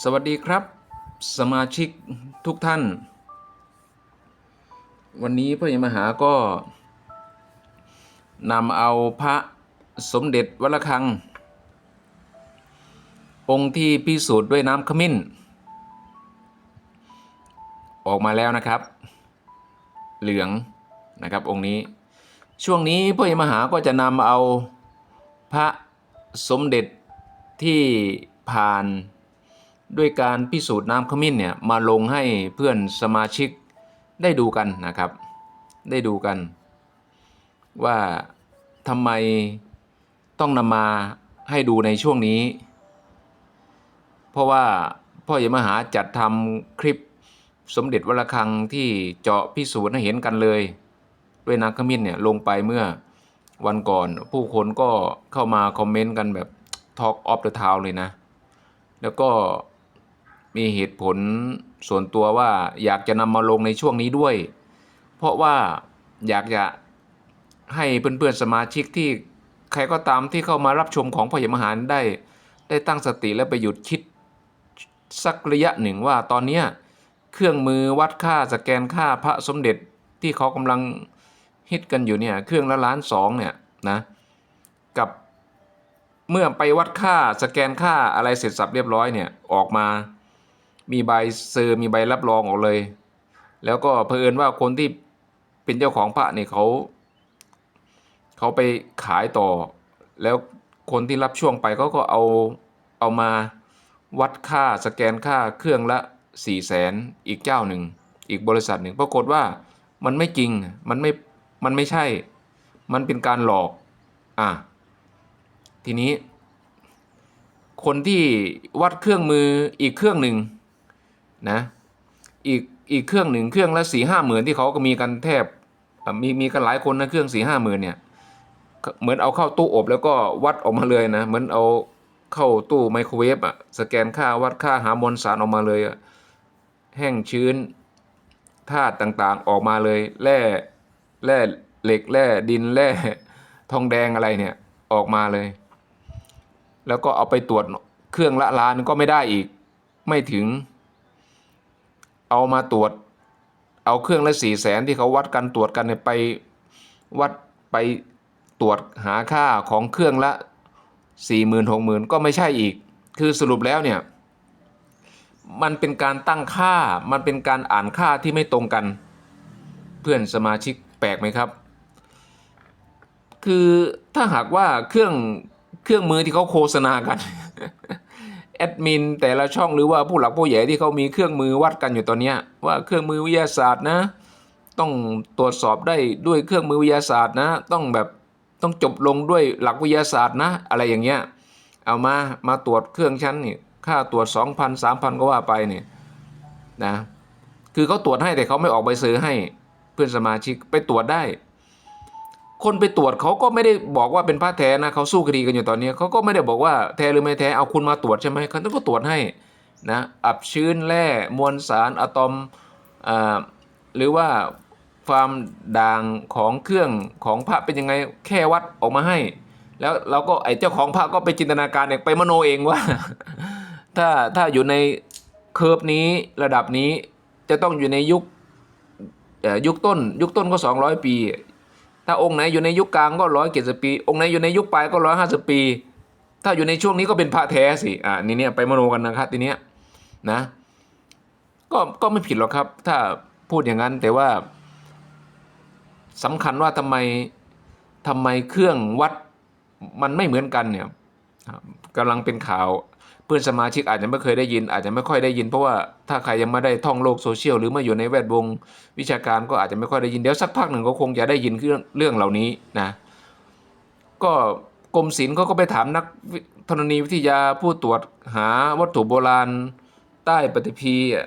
สวัสดีครับ สมาชิกทุกท่าน วันนี้พระยมหาก็นำเอาพระสมเด็จวัดระฆัง องค์ที่พิสูจน์ด้วยน้ำขมิ้น ออกมาแล้วนะครับ เหลืองนะครับองค์นี้ ช่วงนี้พระยมหาก็จะนำเอาพระสมเด็จที่ผ่าน ด้วยการพิสูจน์น้ำขมิ้นเนี่ยมาลงให้เพื่อนสมาชิกได้ดูกันนะครับ ได้ดูกัน ว่าทำไมต้องนำมาให้ดูในช่วงนี้ เพราะว่าพ่อใหญ่มหาจัดทำคลิปสมเด็จวัดระฆังที่เจาะพิสูจน์ให้เห็นกันเลย ด้วยน้ำขมิ้นเนี่ยลงไปเมื่อวันก่อนผู้คนก็เข้ามาคอมเมนต์กันแบบ Talk of the Town เลยนะ แล้วก็ มีเหตุผลส่วนตัวว่าอยากจะนำมาลงในช่วงนี้ด้วย เพราะว่าอยากจะให้เพื่อนๆสมาชิกที่ใครก็ตามที่เข้ามารับชมของพ่อใหญ่มหารได้ ได้ตั้งสติและไปหยุดคิดสักระยะหนึ่งว่าตอนนี้เครื่องมือวัดค่าสแกนค่าพระสมเด็จที่เขากำลังฮิตกันอยู่เนี่ยเครื่องละล้านสองเนี่ยนะกับเมื่อไปวัดค่าสแกนค่าอะไรเสร็จสับเรียบร้อยเนี่ยออกมา มีใบเซอร์มีใบรับรองออกเลย แล้วก็เผอิญว่าคนที่เป็นเจ้าของพระเนี่ยเขาเขาไปขายต่อ แล้วคนที่รับช่วงไปเขาก็เอาเอามาวัดค่าสแกนค่าเครื่องละสี่แสนอีกเจ้าหนึ่ง อีกบริษัทหนึ่งปรากฏว่ามันไม่จริงมันไม่มันไม่ใช่ มันเป็นการหลอกอะทีนี้ คนที่วัดเครื่องมืออีกเครื่องหนึ่ง นะอีกอีกเครื่องหนึ่งเครื่องละสี่ห้าหมื่นที่เขาก็มีกันแทบมีมีกันหลายคนนะเครื่องสี่ห้าหมื่นเนี่ยเหมือนเอาเข้าตู้อบแล้วก็วัดออกมาเลยนะเหมือนเอาเข้าตู้ไมโครเวฟอะสแกนค่าวัดค่าหามวลสารออกมาเลยอะแห้งชื้นธาตุต่างๆออกมาเลยแร่แร่เหล็กแร่ดินแร่ทองแดงอะไรเนี่ยออกมาเลย แล้วก็เอาไปตรวจเครื่องละล้านก็ไม่ได้อีกไม่ถึง เอามาตรวจ เอาเครื่องละสี่แสนที่เขาวัดกันตรวจกันเนี่ยไปวัดไปตรวจหาค่าของเครื่องละสี่หมื่นหกหมื่นก็ไม่ใช่อีก คือสรุปแล้วเนี่ย มันเป็นการตั้งค่า มันเป็นการอ่านค่าที่ไม่ตรงกัน เพื่อนสมาชิกแปลกไหมครับ คือถ้าหากว่าเครื่องเครื่องมือที่เขาโฆษณากัน อดมินแต่ละช่องหรือว่าผู้หลักผู้ใหญ่ที่เขามีเครื่องมือวัดกันอยู่ตอนนี้ว่าเครื่องมือวิทยาศาสตร์นะ ต้องตรวจสอบได้ด้วยเครื่องมือวิทยาศาสตร์นะ ต้องแบบต้องจบลงด้วยหลักวิทยาศาสตร์นะ อะไรอย่างเงี้ยเอามามาตรวจเครื่องชั้นนี่ค่าตรวจ 2,000 3,000 ก็ว่าไปเนี่ยนะคือเขาตรวจให้แต่เขาไม่ออกใบซื้อให้เพื่อนสมาชิกไปตรวจได้ คนไปตรวจเขาก็ไม่ได้บอกว่าเป็นพระแท้นะเขาสู้คดีกันอยู่ตอนนี้เขาก็ไม่ได้บอกว่าแท้หรือไม่แท้เอาคุณมาตรวจใช่ไหมเขาต้องก็ตรวจให้นะอับชื้นแร่มวลสารอะตอมอ่าหรือว่าความด่างของเครื่องของพระเป็นยังไงแค่วัดออกมาให้ แล้วเราก็ไอ้เจ้าของพระก็ไปจินตนาการเองไปมโนเองว่า ถ้าถ้าอยู่ในเคอร์ฟนี้ระดับนี้จะต้องอยู่ในยุคยุคต้น ยุคต้นก็ 200 ปี ถ้าองค์ไหนอยู่ในยุคกลางก็ร้อยเจ็ดสิบปี องค์ไหนอยู่ในยุคปลายก็ร้อยห้าสิบปี ถ้าอยู่ในช่วงนี้ก็เป็นพระแท้สิอ่านี่เนี่ยไปมโนกันนะครับทีเนี้ยนะ ก็ก็ไม่ผิดหรอกครับ ถ้าพูดอย่างนั้นแต่ว่าสำคัญว่าทำไมทำไมเครื่องวัดมันไม่เหมือนกันเนี่ยอ่ากำลังเป็นข่าว พื่อนสมาชิกอาจจะไม่เคยได้ยิน อาจจะไม่ค่อยได้ยิน เพราะว่าถ้าใครยังไม่ได้ท่องโลกโซเชียลหรือไมาอยู่ในแวดวงวิชาการก็อาจจะไม่ค่อยได้ยินเดี๋ยวสักพักหนึ่งก็คงจะได้ยินเรื่องเรื่องเหล่านี้นะก็กรมศิลป์เขาก็ไปถามนักธรณีวิทยาผู้ตรวจหาวัตถุโบราณใต้ปฏิพีอะ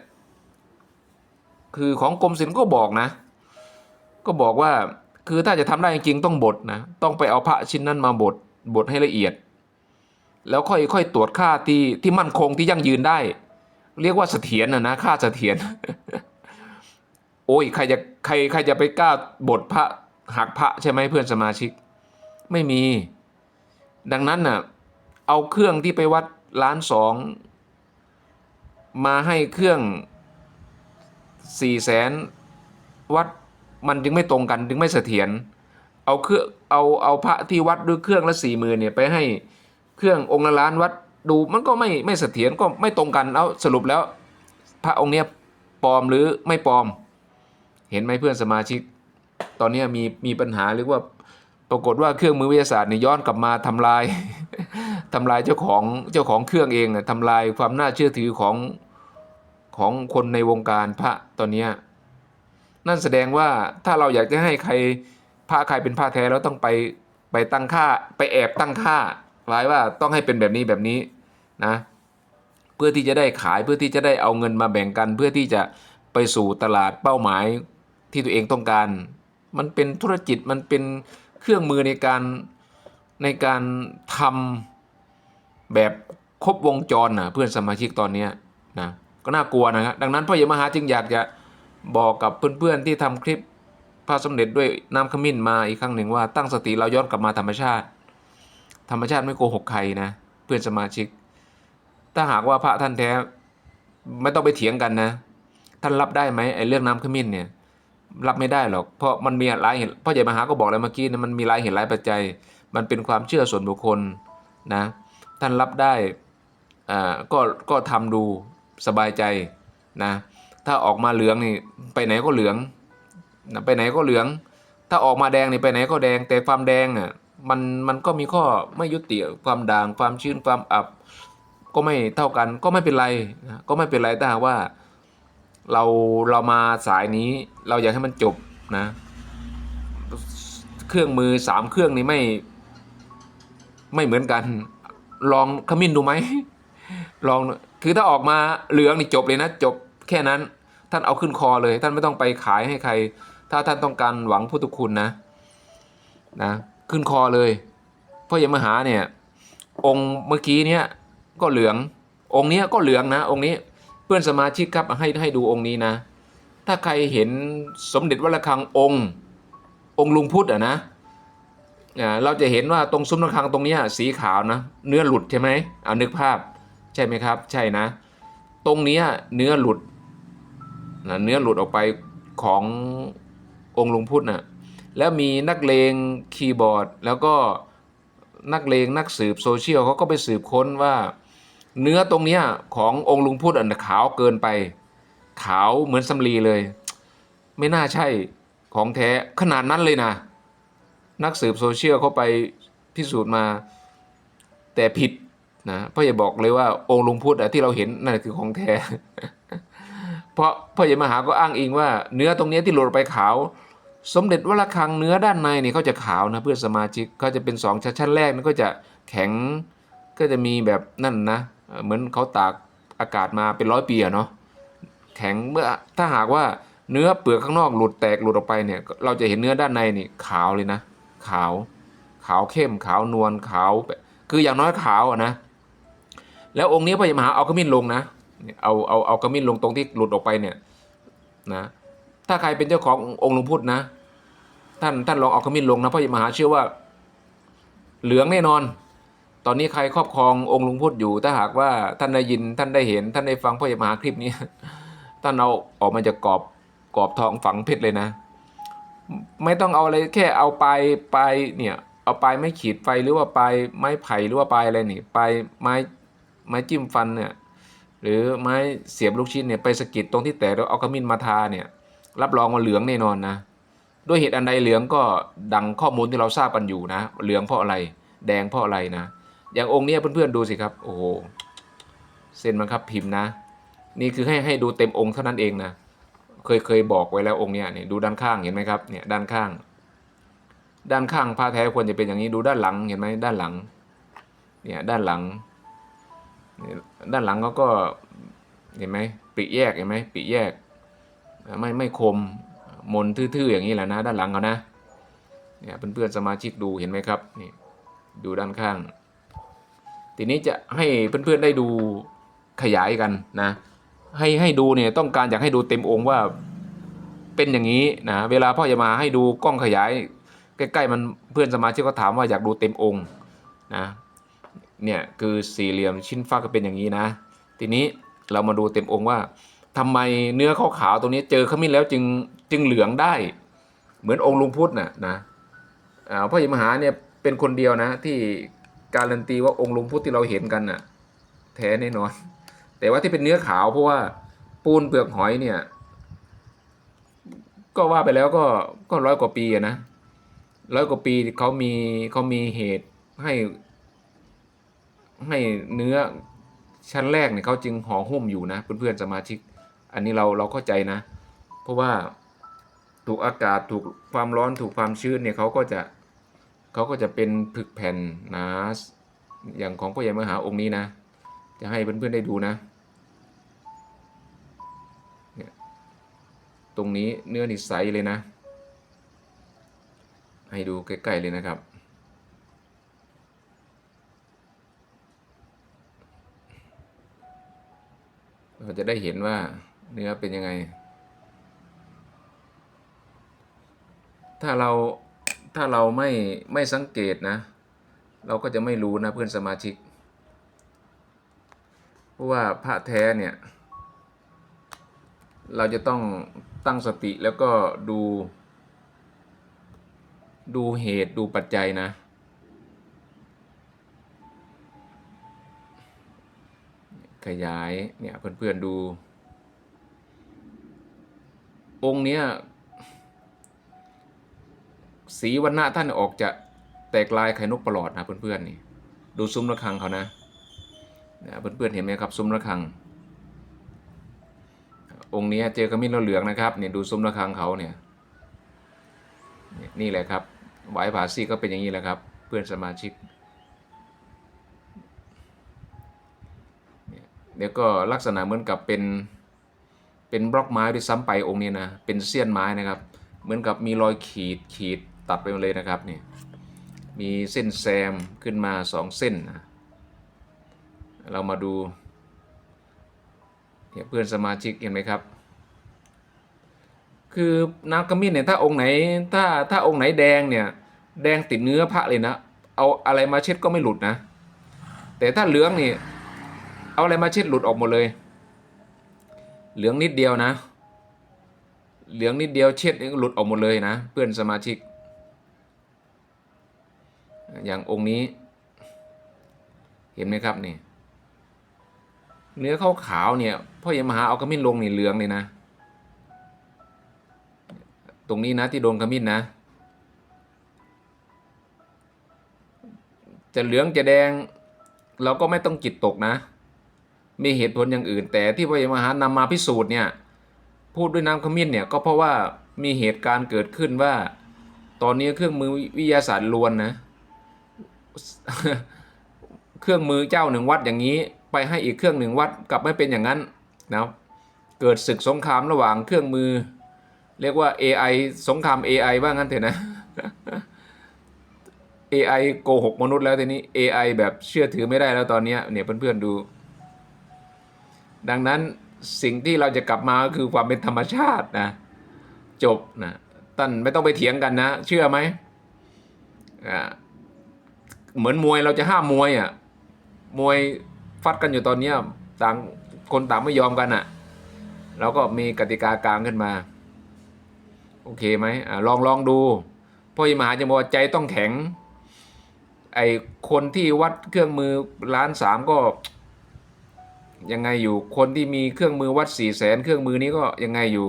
คือของกรมศิลป์ก็บอกนะ ก็บอกว่าคือถ้าจะทำได้จริงต้องบดนะต้องไปเอาพระชิ้นนั้นมาบดบดให้ละเอียด แล้วค่อยค่อยตรวจค่าที่ที่มั่นคงที่ยั่งยืนได้ เรียกว่าเสถียรนะนะค่าเสถียรโอ้ยใครจะใครใครจะไปกล้าบดพระหักพระใช่ไหมเพื่อนสมาชิก ไม่มี ดังนั้นน่ะเอาเครื่องที่ไปวัดล้านสองมาให้เครื่องสี่แสนวัดมันจึงไม่ตรงกันจึงไม่เสถียรเอาเครื่องเอาเอาพระที่วัดด้วยเครื่องละสี่หมื่นเนี่ยไปให้ เครื่ององค์ละล้านวัดดูมันก็ไม่ไม่เสถียรก็ไม่ตรงกันแล้วสรุปแล้ว พระองค์เนี้ยปลอมหรือไม่ปลอม เห็นไหมเพื่อนสมาชิก ตอนนี้มีมีปัญหาหรือว่าปรากฏว่าเครื่องมือวิทยาศาสตร์เนี่ยย้อนกลับมาทำลายทำลายเจ้าของเจ้าของเครื่องเองนะทำลายความน่าเชื่อถือของของคนในวงการพระตอนนี้นั่นแสดงว่าถ้าเราอยากจะให้ใครพระใครเป็นพระแท้แล้วต้องไปไปตั้งค่าไปแอบตั้งค่า ไว้ว่าต้องให้เป็นแบบนี้แบบนี้นะเพื่อที่จะได้ขายเพื่อที่จะได้เอาเงินมาแบ่งกัน เพื่อที่จะไปสู่ตลาดเป้าหมายที่ตัวเองต้องการ มันเป็นธุรกิจมันเป็นเครื่องมือในการในการทำแบบครบวงจรนะเพื่อนสมาชิกตอนนี้นะก็น่ากลัวนะครับดังนั้นพ่อใหญ่มหาจึงอยากจะบอกกับเพื่อนๆที่ทำคลิปพระสมเด็จด้วยน้ำขมิ้นมาอีกครั้งหนึ่งว่าตั้งสติเราย้อนกลับมาธรรมชาติ ธรรมชาติไม่โกหกใครนะ เพื่อนสมาชิก ถ้าหากว่าพระท่านแท้ ไม่ต้องไปเถียงกันนะ ท่านรับได้ไหมไอ้เรื่องน้ำขมิ้นเนี่ย รับไม่ได้หรอกเพราะมันมีหลายเหตุพ่อใหญ่มหาก็บอกแล้วเมื่อกี้นะมันมีหลายเหตุหลายปัจจัย มันเป็นความเชื่อส่วนบุคคลนะ ท่านรับได้อ่าก็ก็ทำดูสบายใจนะ ถ้าออกมาเหลืองนี่ไปไหนก็เหลืองนะไปไหนก็เหลือง ถ้าออกมาแดงนี่ไปไหนก็แดงแต่ความแดงอะ มันมันก็มีข้อไม่ยุติความด่างความชื้นความอับ ก็ไม่เท่ากันก็ไม่เป็นไรนะก็ไม่เป็นไรถ้าหากว่า เราเรามาสายนี้เราอยากให้มันจบนะ เครื่องมือสามเครื่องนี้ไม่ ไม่เหมือนกัน ลองขมิ้นดูไหมลองคือถ้าออกมาเหลืองนี่จบเลยนะ จบแค่นั้น ท่านเอาขึ้นคอเลย ท่านไม่ต้องไปขายให้ใคร ถ้าท่านต้องการหวังพุทธคุณนะ นะ ขึ้นคอเลยพระยมหาเนี่ย องค์เมื่อกี้เนี่ยก็เหลือง องค์เนี้ยก็เหลืองนะ องค์นี้เพื่อนสมาชิกครับให้ให้ดูองค์นี้นะ ถ้าใครเห็นสมเด็จวัดระฆังองค์ องค์ลุงพุทธอะนะอ่าเราจะเห็นว่าตรงซุ้มระฆังตรงนี้สีขาวนะ เนื้อหลุดใช่ไหมเอานึกภาพใช่ไหมครับ ใช่นะ ตรงนี้เนื้อหลุดนะเนื้อหลุดออกไปขององค์ลุงพุทธน่ะ แล้วมีนักเลงคีย์บอร์ด แล้วก็นักเลงนักสืบโซเชียลเขาก็ไปสืบค้นว่า เนื้อตรงเนี้ยขององค์ลุงพุทธอันขาวเกินไป ขาวเหมือนสำลีเลย ไม่น่าใช่ของแท้ขนาดนั้นเลยนะ นักสืบโซเชียลเขาไปพิสูจน์มา แต่ผิดนะพ่ออย่าบอกเลยว่าองค์ลุงพุทธอะที่เราเห็นนั่นคือของแท้ เพราะพ่อใหญ่มหาก็อ้างอิงว่า เนื้อตรงนี้ที่หลุดไปขาว สมเด็จวัดระฆังเนื้อด้านในนี่เขาจะขาวนะเพื่อนสมาชิกเขาจะเป็นสองชั้นชั้นแรกนี่ก็จะแข็งก็จะมีแบบนั่นนะเหมือนเขาตากอากาศมาเป็นร้อยปีอะเนาะแข็งเมื่อถ้าหากว่าเนื้อเปลือกข้างนอกหลุดแตกหลุดออกไปเนี่ยเราจะเห็นเนื้อด้านในนี่ขาวเลยนะ ขาว ขาวเข้มขาวนวลขาว คืออย่างน้อยขาวอะนะ แล้วองค์นี้พระยมหาเอาขมิ้นลงนะเนี่ยเอาเอาเอาขมิ้นลงตรงที่หลุดออกไปเนี่ยนะถ้าใครเป็นเจ้าขององค์หลวงพุทธนะ ท่านท่านลองเอาขมิ้นลงนะพระมหาเชื่อว่า เหลืองแน่นอน ตอนนี้ใครครอบครององค์ลวงพุทธอยู่ ถ้าหากว่าท่านได้ยินท่านได้เห็น ท่านได้ฟังพระมหาคลิปนี้ ท่านเอาออกมาจากกรอบกรอบทองฝังเพชรเลยนะ ไม่ต้องเอาอะไรแค่เอาปลายปลายเนี่ยเอาปลายไม้ขีดไฟหรือว่าปลายไม้ไผ่หรือว่าปลายอะไรนี่ปลายไม้ไม้จิ้มฟันเนี่ยหรือไม้เสียบลูกชิ้นเนี่ยไปสกิดตรงที่แตกแล้วเอาขมิ้นมาทาเนี่ย รับรองว่าเหลืองแน่นอนนะ ด้วยเหตุอันใดเหลืองก็ดังข้อมูลที่เราทราบกันอยู่นะ เหลืองเพราะอะไรแดงเพราะอะไรนะ อย่างองค์นี้เพื่อนๆดูสิครับ โอ้โหเส้นมันครับพิมพ์นะ นี่คือให้ให้ดูเต็มองค์เท่านั้นเองนะ เคยเคยบอกไว้แล้วองค์เนี้ยนี่ดูด้านข้างเห็นไหมครับเนี่ยด้านข้าง ด้านข้างผ้าแท้ควรจะเป็นอย่างนี้ดูด้านหลังเห็นไหมด้านหลังเนี่ยด้านหลัง ด้านหลังเขาก็เห็นไหมปีแยกเห็นไหมปีแยกไม่ไม่คม มนทื่อๆอย่างนี้แหละนะด้านหลังเขานะเนี่ยเพื่อนๆสมาชิกดูเห็นไหมครับนี่ดูด้านข้าง ทีนี้จะให้เพื่อนๆได้ดูขยายกันนะให้ให้ดูเนี่ยต้องการอยากให้ดูเต็มองค์ว่าเป็นอย่างนี้นะเวลาพ่อจะมาให้ดูกล้องขยาย ใกล้ๆมันเพื่อนสมาชิกก็ถามว่าอยากดูเต็มองค์นะเนี่ยคือสี่เหลี่ยมชิ้นฟ้าก็เป็นอย่างนี้นะ ทีนี้เรามาดูเต็มองค์ว่า ทำไมเนื้อขาวๆตรงนี้เจอขมิ้นแล้วจึงจึงเหลืองได้ เหมือนองค์ลุงพุทธน่ะนะพ่อใหญ่มหาเนี่ยเป็นคนเดียวนะ ที่การันตีว่าองค์ลุงพุทธที่เราเห็นกันน่ะแท้แน่นอน แต่ว่าที่เป็นเนื้อขาวเพราะว่าปูนเปลือกหอยเนี่ย ก็ว่าไปแล้วก็ก็ร้อยกว่าปีนะร้อยกว่าปีเขามีเขามีเหตุให้ ให้เนื้อชั้นแรกเนี่ยเขาจึงห่อหุ้มอยู่นะเพื่อนๆสมาชิก อันนี้เราเราเข้าใจนะ เพราะว่าถูกอากาศถูกความร้อนถูกความชื้นเนี่ยเขาก็จะเขาก็จะเป็นผึกแผ่นหนาอย่างของพ่อใหญ่มหาองค์นี้นะ จะให้เพื่อนๆได้ดูนะเนี่ยตรงนี้เนื้อนี่ใสเลยนะ ให้ดูใกล้ๆเลยนะครับเราจะได้เห็นว่า เนื้อเป็นยังไง ถ้าเราถ้าเราไม่ไม่สังเกตนะ เราก็จะไม่รู้นะเพื่อนสมาชิก เพราะว่าพระแท้เนี่ย เราจะต้องตั้งสติแล้วก็ดู ดูเหตุดูปัจจัยนะขยายเนี่ยเพื่อนๆดู องค์เนี้ยสีวันณะท่านออกจะแตกลายไข่นกประหลอดนะเพื่อนๆนี่ดูซุ้มระฆังเขานะเนี่ยเพื่อนๆเห็นไหมครับซุ้มระฆัง องค์นี้เจอกระมิ้นเหลืองนะครับเนี่ยดูซุ้มระฆังเขาเนี่ยนี่แหละครับไหวผาซี่ก็เป็นอย่างนี้แหละครับ เพื่อนสมาชิกเดี๋ยวก็ลักษณะเหมือนกับเป็น เป็นบล็อกไม้ด้วยซ้ำไปองค์นี้นะเป็นเสี้ยนไม้นะครับ เหมือนกับมีรอยขีดขีดตัดไปหมดเลยนะครับนี่มีเส้นแซมขึ้นมาสองเส้นนะเรามาดูเนี่ยเพื่อนสมาชิกเห็นไหมครับ คือน้ำกระมิ้นเนี่ยถ้าองค์ไหนถ้าถ้าองค์ไหนแดงเนี่ยแดงติดเนื้อพระเลยนะเอาอะไรมาเช็ดก็ไม่หลุดนะ แต่ถ้าเหลืองนี่เอาอะไรมาเช็ดหลุดออกหมดเลย เหลืองนิดเดียวนะ เหลืองนิดเดียวเช็ดนี่ก็หลุดออกหมดเลยนะ เพื่อนสมาชิก อย่างองค์นี้ เห็นไหมครับนี่เนื้อขาวขาวเนี่ยพ่อใหญ่มหาเอาขมิ้นลงนี่เหลืองเลยนะ ตรงนี้นะที่โดนขมิ้นนะ จะเหลืองจะแดง เราก็ไม่ต้องจิตตกนะ มีเหตุผลอย่างอื่น แต่ที่พระยมหานำมาพิสูจน์เนี่ยพูดด้วยน้ำขมิ้นเนี่ยก็เพราะว่ามีเหตุการณ์เกิดขึ้นว่า ตอนนี้เครื่องมือวิทยาศาสตร์ลวนนะ เครื่องมือเจ้าหนึ่งวัดอย่างนี้ไปให้อีกเครื่องหนึ่งวัดกลับไม่เป็นอย่างนั้นนะเกิดศึกสงครามระหว่างเครื่องมือ เรียกว่า AI สงคราม AI ว่างั้นเถอะนะ AI โกหกมนุษย์แล้วทีนี้ AI แบบเชื่อถือไม่ได้แล้วตอนนี้เนี่ยเพื่อนๆดู ดังนั้นสิ่งที่เราจะกลับมาก็คือความเป็นธรรมชาตินะ จบนะท่านไม่ต้องไปเถียงกันนะ เชื่อไหมอ่าเหมือนมวยเราจะห้ามมวยอะมวยฟัดกันอยู่ตอนเนี้ยต่างคนต่างไม่ยอมกันอะเราก็มีกติกากลางขึ้นมา โอเคไหมอ่าลองลองดูพ่อยิมหาจะบอกว่าใจต้องแข็ง ไอคนที่วัดเครื่องมือล้านสามก็ ยังไงอยู่คนที่มีเครื่องมือวัดสี่แสนเครื่องมือนี้ก็ยังไงอยู่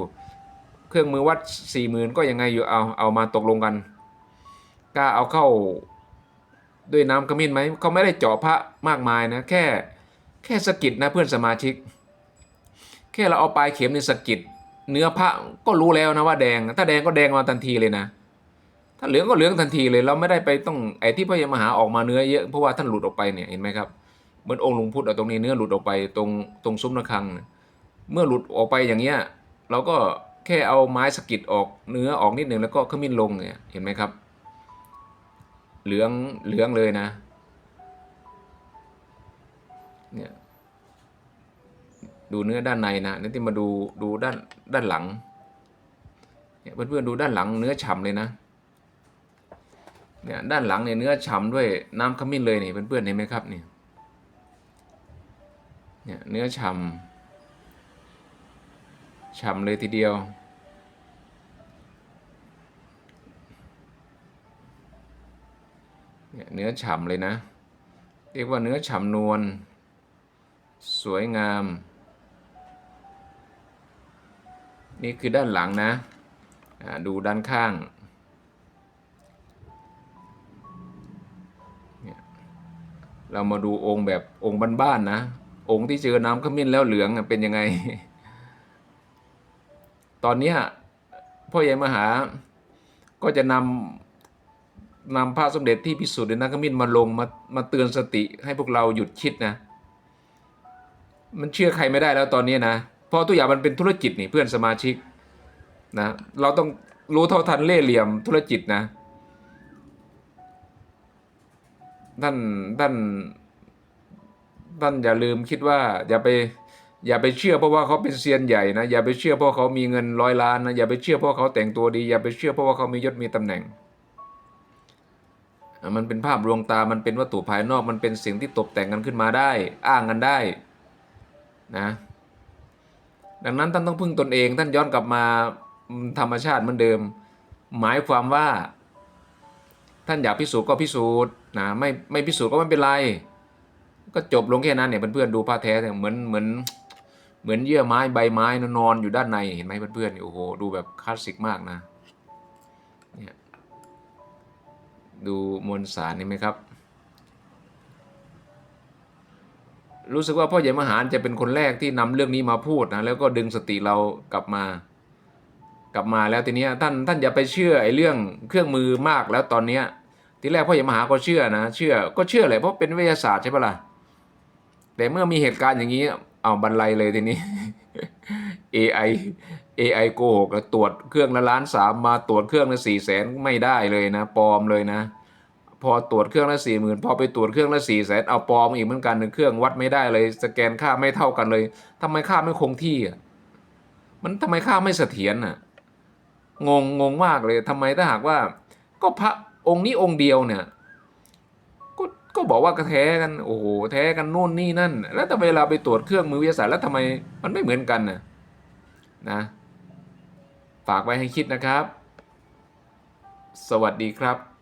เครื่องมือวัดสี่หมื่นก็ยังไงอยู่เอาเอามาตกลงกันกล้าเอาเข้าด้วยน้ำขมิ้นไหมเขาไม่ได้เจาะพระมากมายนะ แค่แค่สกิดนะเพื่อนสมาชิก แค่เราเอาปลายเข็มในสกิดเนื้อพระก็รู้แล้วนะว่าแดง ถ้าแดงก็แดงมาทันทีเลยนะ ถ้าเหลืองก็เหลืองทันทีเลย เราไม่ได้ไปต้องไอ้ที่พระยมหาออกมาเนื้อเยอะเพราะว่าท่านหลุดออกไปเนี่ยเห็นไหมครับ เหมือนองค์หลวงพุทธเอาตรงนี้เนื้อหลุดออกไปตรงตรงซุ้มระฆัง เมื่อหลุดออกไปอย่างเงี้ยเราก็แค่เอาไม้สกิดออกเนื้อออกนิดหนึ่งแล้วก็ขมิ้นลงเนี่ยเห็นไหมครับ เหลืองเหลืองเลยนะเนี่ยดูเนื้อด้านในนะนี่ที่มาดูดูด้านด้านหลังเนี่ยเพื่อนๆดูด้านหลังเนื้อฉ่ำเลยนะเนี่ยด้านหลังเนี่ยเนื้อฉ่ำด้วยน้ำขมิ้นเลยนี่เพื่อนๆเห็นไหมครับเนี่ย เนี่ยเนื้อฉ่ำฉ่ำเลยทีเดียว เนี่ยเนื้อฉ่ำเลยนะ เรียกว่าเนื้อฉ่ำนวล สวยงาม นี่คือด้านหลังนะ ดูด้านข้างเนี่ยเรามาดูองค์แบบองค์บ้านๆนะ องค์ที่เจอน้ำขมิ้นแล้วเหลืองเป็นยังไง ตอนนี้พ่อใหญ่มหา ก็จะนำนำพระสมเด็จที่พิสูจน์ในนักขมิ้นมาลงมามาเตือนสติให้พวกเราหยุดคิดนะ มันเชื่อใครไม่ได้แล้วตอนนี้นะ เพราะตัวอย่างมันเป็นธุรกิจนี่เพื่อนสมาชิกนะ เราต้องรู้เท่าทันเล่เหลี่ยมธุรกิจนะ ท่านท่าน ท่านอย่าลืมคิดว่าอย่าไปอย่าไปเชื่อเพราะว่าเขาเป็นเซียนใหญ่นะอย่าไปเชื่อเพราะเขามีเงินร้อยล้านนะอย่าไปเชื่อเพราะเขาแต่งตัวดี อย่าไปเชื่อเพราะว่าเขามียศมีตำแหน่ง มันเป็นภาพลวงตามันเป็นวัตถุภายนอกมันเป็นสิ่งที่ตกแต่งกันขึ้นมาได้ อ้างกันได้นะดังนั้นท่านต้องพึ่งตนเอง ท่านย้อนกลับมาธรรมชาติเหมือนเดิม หมายความว่า ท่านอยากพิสูจน์ก็พิสูจน์นะไม่ไม่พิสูจน์ก็ไม่เป็นไร ก็จบลงแค่นั้นเนี่ยเพื่อนๆดูผ้าแท้เนี่ยเหมือนเหมือนเหมือนเยื่อไม้ใบไม้นอนอยู่ด้านในเห็นไหมเพื่อนๆโอ้โหดูแบบคลาสสิกมากนะเนี่ยดูมวลสารนี่ไหมครับ รู้สึกว่าพ่อใหญ่มหารจะเป็นคนแรกที่นำเรื่องนี้มาพูดนะแล้วก็ดึงสติเรากลับมากลับมาแล้วทีนี้ท่านท่านอย่าไปเชื่อไอ้เรื่องเครื่องมือมากแล้วตอนเนี้ยทีแรกพ่อใหญ่มหาก็เชื่อนะ เชื่อก็เชื่อเลยเพราะเป็นวิทยาศาสตร์ใช่ปะล่ะ แต่เมื่อมีเหตุการณ์อย่างนี้ เอาบรรลัยเลยทีนี้ AI AI โกหกตรวจเครื่องละล้านสามมาตรวจเครื่องละสี่แสนไม่ได้เลยนะปลอมเลยนะ พอตรวจเครื่องละสี่หมื่นพอไปตรวจเครื่องละสี่แสนเอาปลอมอีกเหมือนกันหนึ่งเครื่องวัดไม่ได้เลย สแกนค่าไม่เท่ากันเลยทำไมค่าไม่คงที่อะมันทำไมค่าไม่เสถียรอะงงงงมากเลยทำไมถ้าหากว่า ก็พระองค์นี้องค์เดียวเนี่ย ก็บอกว่ากระแท้กันโอ้โหแท้กันนู่นนี่นั่น แล้วแต่เวลาไปตรวจเครื่องมือวิทยาศาสตร์แล้วทำไมมันไม่เหมือนกันน่ะนะ ฝากไว้ให้คิดนะครับ สวัสดีครับ